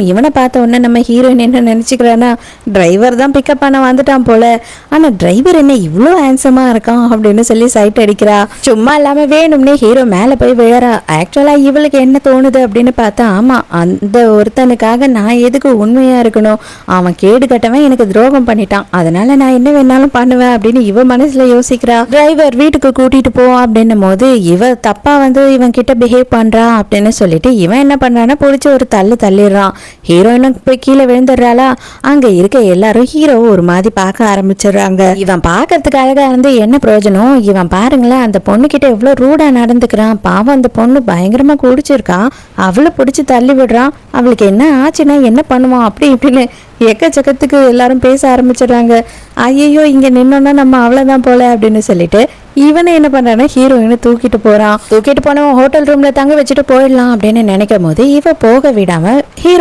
இவனை பார்த்த உடனே நம்ம ஹீரோயின் என்ன நினச்சிக்கிறான்னா டிரைவர் தான் பிக்கப் பண்ண வந்துட்டான் போல. ஆனால் டிரைவர் என்ன இவ்வளோ ஹேண்ட்ஸமாக இருக்கான் அப்படின்னு சொல்லி சைட் அடிக்கிறா. சும்மா இல்லாமல் வேணும்னே ஹீரோ மேலே போய் விழறா ஆக்சுவலாக இவளுக்கு என்ன தோணுது அப்படின்னு பார்த்தா ஆமாம் அந்த ஒருத்தனுக்காக நான் எதுக்கு உண்மையாக இருக்கணும்? அவன் கேடு கட்டவன் எனக்கு துரோகம் பண்ணிட்டான். அதனால நான் என்ன வேணாலும் பண்ணுவேன் அப்படின்னு இவ மனசில் யோசிக்கிறா. டிரைவர் வீட்டுக்கு கூட்டிட்டு போ அப்படின்னும் போது இவ தப்பாக வந்து இவன் கிட்ட பிஹேவ் பண்ணுறா அப்படின்னு சொல்லிட்டு இவன் என்ன பண்ணுறான்னா பிடிச்சி ஒரு தள்ளு தள்ளிடுறான். ஹீரோயினும் போய் கீழே விழுந்துடுறாளா? அங்க இருக்க எல்லாரும் ஹீரோ ஒரு மாதிரி பார்க்க ஆரம்பிச்சிடுறாங்க. இவன் பார்க்கறதுக்கு அழகா இருந்து என்ன பிரயோஜனம்? இவன் பாருங்களேன் அந்த பொண்ணு கிட்ட எவ்வளவு ரூடா நடந்துக்கிறான். பாவம் அந்த பொண்ணு பயங்கரமா குடிச்சிருக்கா. அவளை பிடிச்சி தள்ளி விடுறான். அவளுக்கு என்ன ஆச்சுன்னா என்ன பண்ணுவான்? அப்படி இப்படின்னு எக்கச்சக்கத்துக்கு எல்லாரும் பேச ஆரம்பிச்சிடுறாங்க. ஐயோ இங்க நின்னோன்னா நம்ம அவ்வளவுதான் போல அப்படின்னு சொல்லிட்டு இவனை என்ன பண்றான்னா ஹீரோயினை தூக்கிட்டு போறான். தூக்கிட்டு போனவன் ஹோட்டல் ரூம்ல தங்க வச்சுட்டு போயிடலாம் அப்படின்னு நினைக்கும் போது இவ போக விடாம ஹீரோ